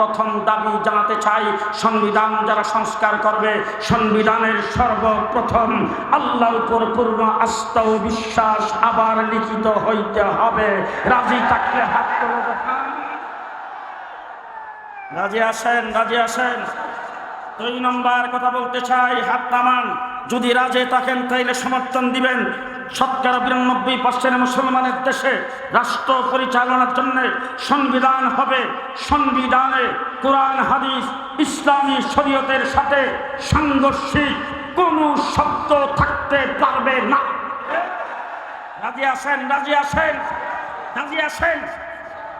প্রথম দাবি জানাতে চাই, সংবিধান যারা সংস্কার করবে, সংবিধানের সর্বপ্রথম আল্লাহর উপর পূর্ণ আস্থা ও বিশ্বাস আবার লিখিত হইতে হবে। রাজি থাকলে হাত রাজি আসেন রাজি আসেন দুই নম্বর কথা বলতে চাই, হাত নামান। যদি রাজে থাকেন, তাইলে সমর্থন দিবেন। শতকরা বিরানব্বই পার্সেন্ট মুসলমানের দেশে রাষ্ট্র পরিচালনার জন্য সংবিধান হবে। সংবিধানে কোরআন, হাদিস, ইসলামী শরীয়তের সাথে সাংঘর্ষিক কোনো শব্দ থাকতে পারবে না। রাজি আসেন রাজি আসেন রাজি আসেন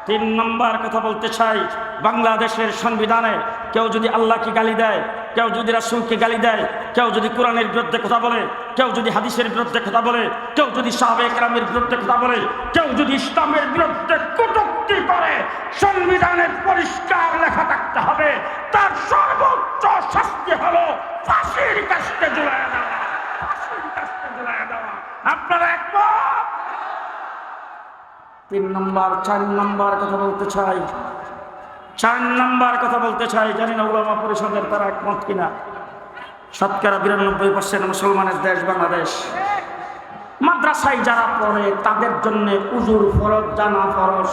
তিন নম্বর কথা বলতে চাই, বাংলাদেশের সংবিধানে কেউ যদি আল্লাহকে গালি দেয়, কেউ যদি রাসুলকে গালি দেয়, কেউ যদি কোরআনের বিরুদ্ধে কথা বলে কেউ যদি হাদিসের বিরুদ্ধে কথা বলে, কেউ যদি সাহাবে একরামের বিরুদ্ধে কথা বলে, কেউ যদি ইসলামের বিরুদ্ধে কটূক্তি করে, সংবিধানের পরিষ্কার লেখা থাকতে হবে। তার সর্বোচ্চ শাস্তি হলো ফাঁসির কাছে জুড়ে দেওয়া। ফাঁসির কাছে জুড়ে দেওয়া। আপনারা একমত? তিন নম্বর, চার নম্বর কথা বলতে চাই। চার নম্বর কথা বলতে চাই। জানি না ওলামা পরিষদের তারা একমত কিনা। শতকরা বিরানব্বই পার্সেন্ট মুসলমানের দেশ বাংলাদেশ। মাদ্রাসায় যারা পড়ে, তাদের জন্য উজুর ফরজ জানা ফরজ।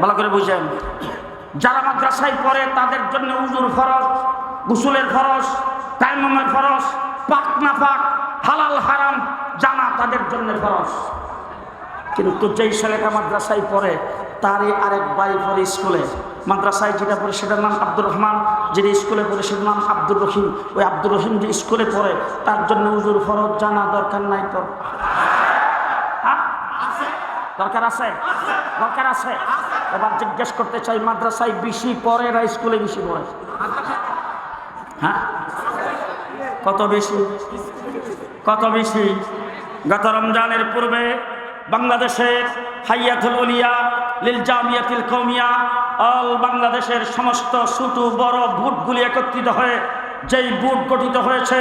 ভালো করে বুঝেন। যারা মাদ্রাসায় পড়ে, তাদের জন্য উজুর ফরজ, গুসুলের ফরজ তাইমের ফরজ, পাক না পাক, হালাল, হারাম জানা তাদের জন্য ফরজ। কিন্তু যেই ছেলেটা মাদ্রাসায় পড়ে, তারই আরেক ভাই পড়ে স্কুলে। মাদ্রাসায় যেটা পড়ে সেটার নাম আব্দুর রহমান যেটা স্কুলে পড়ে সেটার নাম আব্দুর রহিম। ওই আব্দুর রহিম যে স্কুলে পড়ে, তার জন্য উজুর ফরজ জানা দরকার নাই তো। হ্যাঁ? দরকার আছে? দরকার আছে? এবার জিজ্ঞেস করতে চাই, মাদ্রাসায় বেশি পড়ে না স্কুলে বেশি পড়ে? হ্যাঁ? কত বেশি? কত বেশি? গত রমজানের পূর্বে বাংলাদেশের হাইয়াতুল উলিয়া লিল জামিয়াতিল কৌমিয়া অল বাংলাদেশের সমস্ত ছোট বড় বুটগুলি একত্রিত হয়ে যেই বুট গঠিত হয়েছে,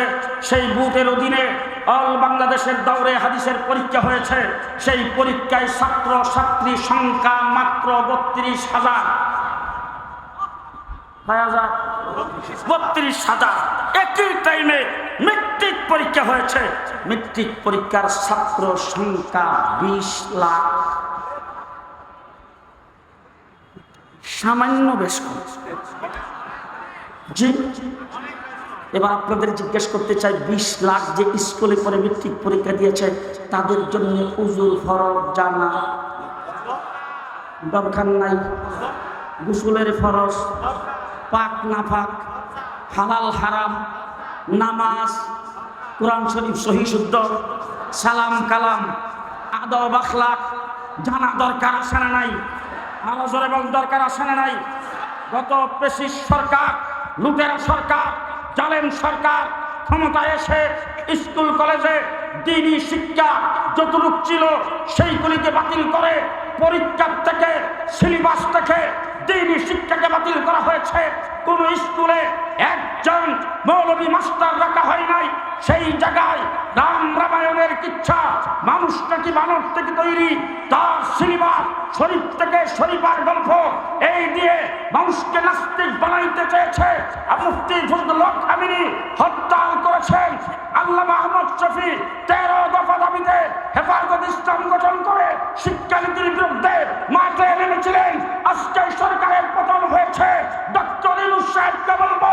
সেই বুটের অধীনে অল বাংলাদেশের দৌড়ে হাদিসের পরীক্ষা হয়েছে। সেই পরীক্ষায় ছাত্র ছাত্রী সংখ্যা মাত্র বত্রিশ হাজার। বত্রিশ হাজার। একই টাইমে মেট্রিক পরীক্ষা হয়েছে। মেট্রিক পরীক্ষার ছাত্র সংখ্যা বিশ লাখ। সামান্য বেশ জি। এবার আপনাদের জিজ্ঞেস করতে চাই, বিশ লাখ যে স্কুলে পরে মেট্রিক পরীক্ষা দিয়েছে, তাদের জন্য উজুর ফরজ জানা? দরকার নাই। গুসুলের ফরজ, পাক না পাক, হালাল হারাম। নামাজ, কোরআন শরীফ সহি শুদ্ধ, সালাম কালাম, আদব আখলাক, জানা দরকার আছে না নাই আলোচনা এবং দরকার আছে না নাই। গত পেশিস সরকার, লুটেরা সরকার, জালেম সরকার, ক্ষমতায় এসে স্কুল, কলেজে দিনই শিক্ষা যতটুক ছিল সেইগুলিকে বাতিল করে পরীক্ষার থেকে, সিলেবাস থেকে দিনই শিক্ষাকে বাতিল করা হয়েছে, কোন স্কুলে একজন মৌলবী মাস্টার রাখা হয় নাই। সেই জায়গায় রাম রামায়ণের কিচ্ছা মানুষটা কি মানব থেকে তৈরি, তার সিনেমার শরীফ থেকে শরীফার গল্প, এই দিয়ে মানুষকে নাস্তিক বানাইতে চেয়েছে। মুফতি ফজলুল হক হত্যা করেছেন। আল্লাহ আহমদ শফি তেরো দফা দাবিতে হেফাজত ইসলাম গঠন করে শিক্ষানীতির বিরুদ্ধে মাঠে নেমেছিলেন আজকে সরকারের পতন হয়েছে ডক্টর ইলুস সাহেবকে বলব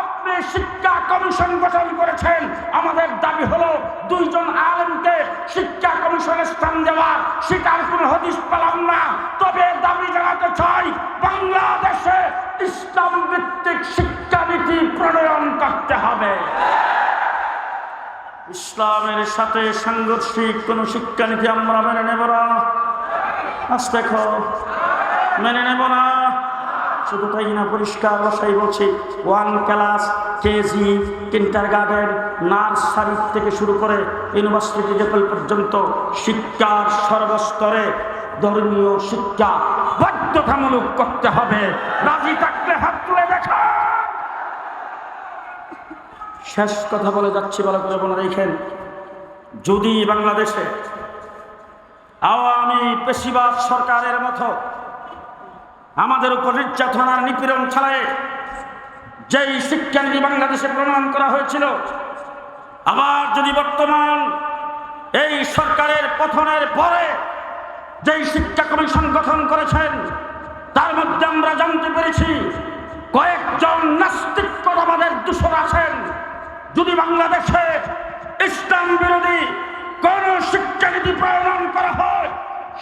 আপনি শিক্ষা কমিশন গঠন করেছেন। আমাদের দাবি হলো দুইজন আলেমকে শিক্ষা কমিশনে স্থান দেওয়ার। সেটার কোন হদিস পেলাম না। তবে দাবি জানাতে চাই, বাংলাদেশে ইসলাম ভিত্তিক শিক্ষানীতি প্রণয়ন করতে হবে। ইসলামের সাথে সাংঘর্ষিক কোন শিক্ষানীতি আমরা মেনে নেব না। আজ দেখো, মেনে নেব না। শুধু তাই না, পরিষ্কার ভাষাই বলছি one class KG kindergarten nursery থেকে শুরু করে ইউনিভার্সিটি লেভেল পর্যন্ত শিক্ষার সর্বস্তরে ধর্মীয় শিক্ষা বাধ্যতামূলক করতে হবে। রাজি থাকলে হাত তুলে দেখা শেষ কথা বলে যাচ্ছি, ভালো করে মনে রেখেন। যদি বাংলাদেশে আওয়ামী পেশিবাদ সরকারের মতো আমাদের উপর নির্যাতনার নিপীড়ন ছাড়ায়। যেই শিক্ষানীতি বাংলাদেশে প্রণয়ন করা হয়েছিল, আবার যদি বর্তমান এই সরকারের পতনের পরে যেই শিক্ষা কমিশন গঠন করেছেন, তার মধ্যে আমরা জানতে পেরেছি কয়েকজন নাস্তিকতাবাদের দূষণ আছেন। যদি বাংলাদেশে ইসলাম বিরোধী কোন শিক্ষানীতি প্রণয়ন করা হয়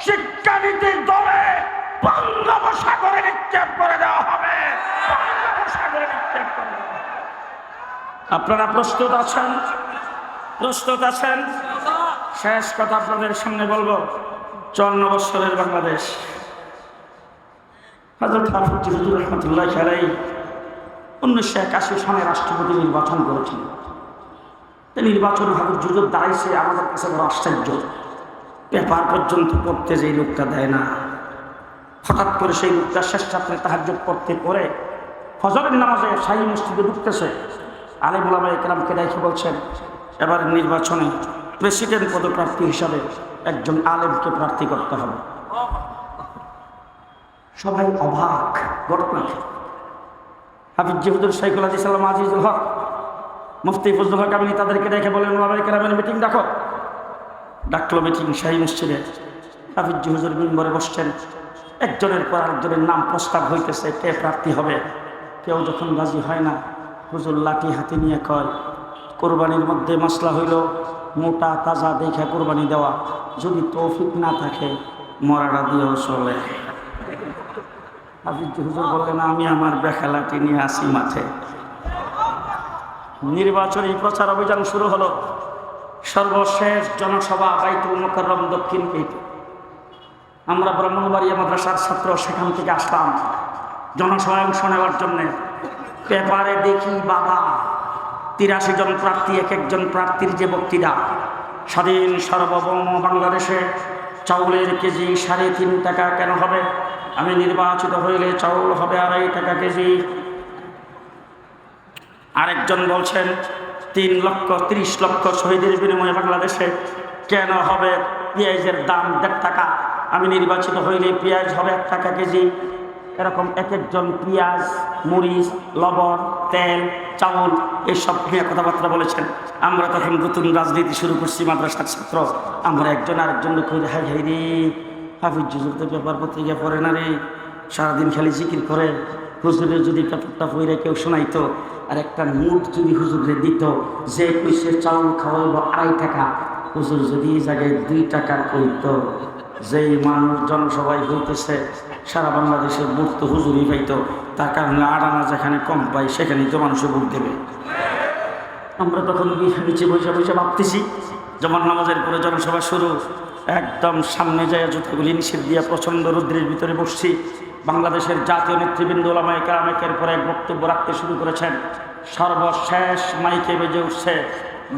শিক্ষানীতির দলে বঙ্গোপসাগরে নিক্ষেপ করে দেওয়া হবে। বঙ্গোপসাগরে নিক্ষেপ করে আপনারা প্রস্তুত আছেন? প্রস্তুত আছেন? শেষ কথা আপনাদের সামনে বলব। চুয়ান্ন বৎসরের বাংলাদেশ। হাজরত হাফিজ হুজুর রহমতুল্লাহ উনিশশো একাশি সনে রাষ্ট্রপতি নির্বাচন করেছেন নির্বাচন হুজুর দাঁড়াইছে, আমাদের কাছে বড় আশ্চর্য। পেপার পর্যন্ত পড়তে যে লোকটা দেয় না। হঠাৎ করে সেই লোকটা শেষ রাত্রে তাহার্য পড়তে পড়ে ফজরের নামাজে শাহী মসজিদে ঢুকতেছে। আলিম ওলামা একরামকে দেখে বলছেন, এবার নির্বাচনে প্রেসিডেন্ট পদপ্রার্থী হিসাবে একজন আলেমকে প্রার্থী করতে হবে। সবাই অবাক ঘটনাকে হাফিজ জিহুদুর সাইকুল আজি সাল্লাম আজিজুল হক, মুফতি ফজলুল হক আমি তাদেরকে দেখে বলেন ওলামা একরামের মিটিং ডাকো। ডাকলো মিটিং শাহী মসজিদে। হাফিজ জিহুজুর মিম্বরে বসছেন। একজনের পর আরেকজনের নাম প্রস্তাব হইতেছে, কে প্রার্থী হবে? কেউ যখন রাজি হয় না, হুজুর লাঠি হাতে নিয়ে কয়, কোরবানির মধ্যে মশলা হইল, মোটা, তাজা, দেখে কোরবানি দেওয়া। যদি তৌফিক না থাকে, মরাটা দিয়েও চলে। হাফিজ হুজুর বললেন, আমি আমার বেখা লাঠি নিয়ে আসি মাঠে। নির্বাচনী প্রচার অভিযান শুরু হলো। সর্বশেষ জনসভা বাইতুল মোকাররম দক্ষিণ গেটে আমরা ব্রাহ্মণবাড়িয়া মাদ্রাসার ছাত্র, সেখান থেকে আসতাম জনসভায় অংশ নেওয়ার জন্যে। পেপারে দেখি বাবা, তিরাশি জন প্রার্থী, এক একজন প্রার্থীর যে বক্তৃতা। স্বাধীন সার্বভৌম বাংলাদেশে চাউলের কেজি সাড়ে তিন টাকা কেন হবে? আমি নির্বাচিত হইলে চাউল হবে আড়াই টাকা কেজি। আরেকজন বলছেন, তিন লক্ষ ত্রিশ লক্ষ শহীদের বিনিময়ে বাংলাদেশে কেন হবে? পেঁয়াজের দাম দেড় টাকা। আমি নির্বাচিত হইলে পেঁয়াজ হবে এক টাকা কেজি। এরকম এক একজন পেঁয়াজ, মরিচ, লবণ, তেল, চাউল, এসব নিয়ে কথাবার্তা বলেছেন। আমরা তখন নতুন রাজনীতি শুরু করছি, মাদ্রাসার ছাত্র। আমরা একজন আরেকজন কই হাই হাই রে, হাফিজ জুজুর তো পেপার পত্রিকা পড়ে না রে। সারাদিন খালি জিকির করে। হুজুরের যদি পেপারটা পইরে কেউ শোনাইতো, আর একটা মুঠ যদি হুজুরে দিত, যে কইসে চাউল খাওয়াইব আড়াই টাকা, হুজুর যদি এই জায়গায় দুই টাকা কইতো যেই মানুষ জনসভায় হইতেছে, সারা বাংলাদেশের ভোট তো হুজুরই পাইতো, তার কারণে আড়ানা যেখানে কম পাই সেখানেই তো মানুষের ভোট দেবে। আমরা তখন নিচে বসে বসে ভাবতেছি যেমন নামাজের পরে জনসভা শুরু, একদম সামনে যায় জুতাগুলি নিষেধ দিয়া প্রচণ্ড রুদ্রের ভিতরে বসছি। বাংলাদেশের জাতীয় নেতৃবৃন্দ ওলামাই কারামেকের পরে এক বক্তব্য রাখতে শুরু করেছেন। সর্বশেষ মাইকে বেজে উঠছে,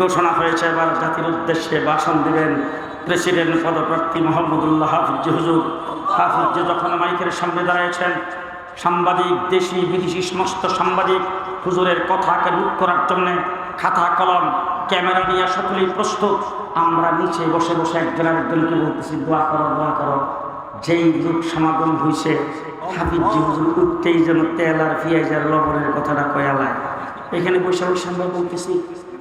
ঘোষণা হয়েছে, এবার জাতির উদ্দেশ্যে ভাষণ দিবেন প্রেসিডেন্ট পদপ্রার্থী মোহাম্মদুল্লাহ হাফিজ হুজুর, হাফিজ যখন মাইকের সামনে দাঁড়িয়েছেন সাংবাদিক, দেশি, বিদেশি, সমস্ত সাংবাদিক হুজুরের কথাকে লুট করার জন্যে খাতা, কলম, ক্যামেরা নিয়ে সকলেই প্রস্তুত। আমরা নিচে বসে বসে একজন আরেকজনকে বলতেছি, দোয়া করো দোয়া করো। যেই লোক সমাগম হয়েছে হাফিজি হুজুর উঠতেই যেন তেল আর পেঁয়াজ আর লবণের কথাটা কয়ালায় এখানে বসে আমরা বলতেছি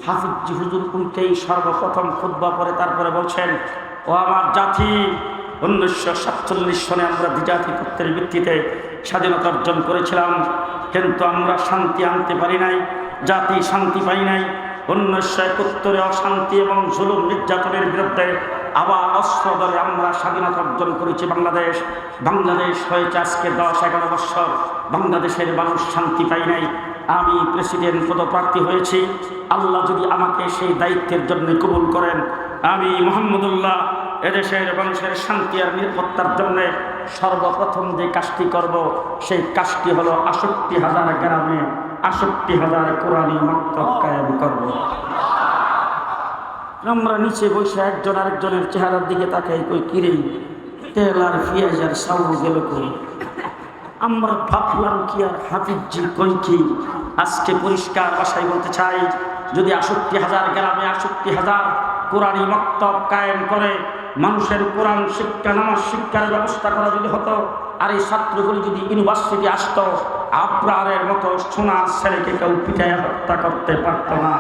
হাফিজি হুজুর উঠেই সর্বপ্রথম খুদ্া পরে তারপরে বলছেন, ও আমার জাতি, উনিশশো সাতচল্লিশ সনে আমরা দ্বিজাধিপত্যের ভিত্তিতে স্বাধীনতা অর্জন করেছিলাম। কিন্তু আমরা শান্তি আনতে পারি নাই, জাতি শান্তি পাই নাই। উনিশশো একাত্তরে অশান্তি এবং জুলুম নির্যাতনের বিরুদ্ধে আবার অস্ত্র দলে আমরা স্বাধীনতা অর্জন করেছি বাংলাদেশ। বাংলাদেশ হয়েছে আজকে দশ, এগারো বৎসর বাংলাদেশের মানুষ শান্তি পাই নাই। আমি প্রেসিডেন্ট পদপ্রার্থী হয়েছি। আল্লাহ যদি আমাকে সেই দায়িত্বের জন্য কবুল করেন, আমি মোহাম্মদুল্লাহ, এদেশের মানুষের শান্তি আর নিরাপত্তার জন্য সর্বপ্রথম যে কাজটি করব, সেই কাজটি হলো আষট্টি হাজার গ্রামে আষট্টি হাজার কোরআনী মক্তব কায়েম করব। আমরা নিচে বসে একজন আরেকজনের চেহারার দিকে তাকাই, কই কিরে তেল আর পেঁয়াজ আর চাউল গেল কই? আমরা ভাবলাম, কি আর হাফিজি, কই কি? আজকে পরিষ্কার ভাষায় বলতে চাই, যদি আষট্টি হাজার গ্রামে আষট্টি হাজার কোরআনী মক্তব কায়েম করে, মানুষের কোরআন শিক্ষা, নামাজ শিক্ষার ব্যবস্থা করা যদি হতো, আর এই ছাত্রগুলি যদি ইউনিভার্সিটি আসতো, আব্রারের মতো সোনার ছেলেকে কেউ পিটাইয়া হত্যা করতে পারত না।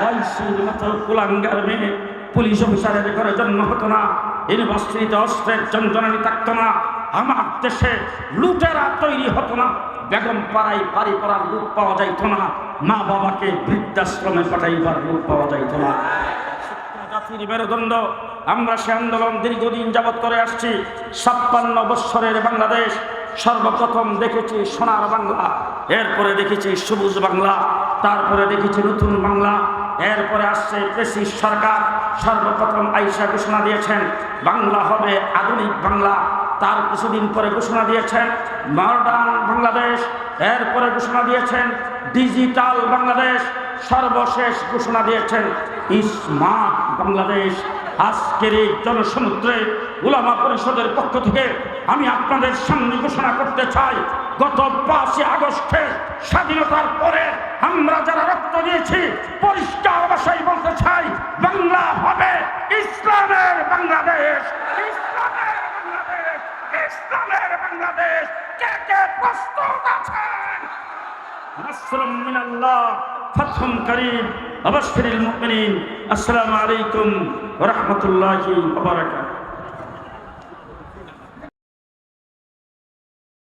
ওয়াইসির কুলাঙ্গার মেয়ে পুলিশ অফিসারের ঘরে জন্ম হতো না। ইউনিভার্সিটিতে অস্ত্রের যন্ত্রণানি থাকতো না। আমার দেশে লুটেরা তৈরি হতো না। বেগম পাড়াই বাড়ি করার লোক পাওয়া যাইতো না। মা বাবাকে বৃদ্ধাশ্রমে পাঠাইবার লোক পাওয়া যাইতো না। জাতির মেরুদণ্ড। আমরা সে আন্দোলন দীর্ঘদিন যাবৎ করে আসছি। ছাপ্পান্ন বৎসরের বাংলাদেশ। সর্বপ্রথম দেখেছি সোনার বাংলা। এরপরে দেখেছি সবুজ বাংলা। তারপরে দেখেছি নতুন বাংলা। এরপরে আসছে প্রেসিস সরকার। সর্বপ্রথম আইসা ঘোষণা দিয়েছেন, বাংলা হবে আধুনিক বাংলা। তার কিছুদিন পরে ঘোষণা দিয়েছেন মডার্ন বাংলাদেশ। এরপরে ঘোষণা দিয়েছেন ডিজিটাল বাংলাদেশ। সর্বশেষ ঘোষণা দিয়েছেন স্মার্ট বাংলাদেশ। আজকের এই জনসমুদ্রে উলামা পরিষদের পক্ষ থেকে আমি আপনাদের সামনে ঘোষণা করতে চাই, গত পাঁচই আগস্টে স্বাধীনতার পরে আমরা যারা রক্ত দিয়েছি, পরিষ্কার ভাষায় বলতে চাই, বাংলা হবে ইসলামের বাংলাদেশ ইসলামের বাংলাদেশ ইসলামের বাংলাদেশ। কে কে প্রস্তুত আছেন নাসরুম করিম অবশ্যই মুমিনিন। আসসালামু আলাইকুম। ورحمة الله وبركاته.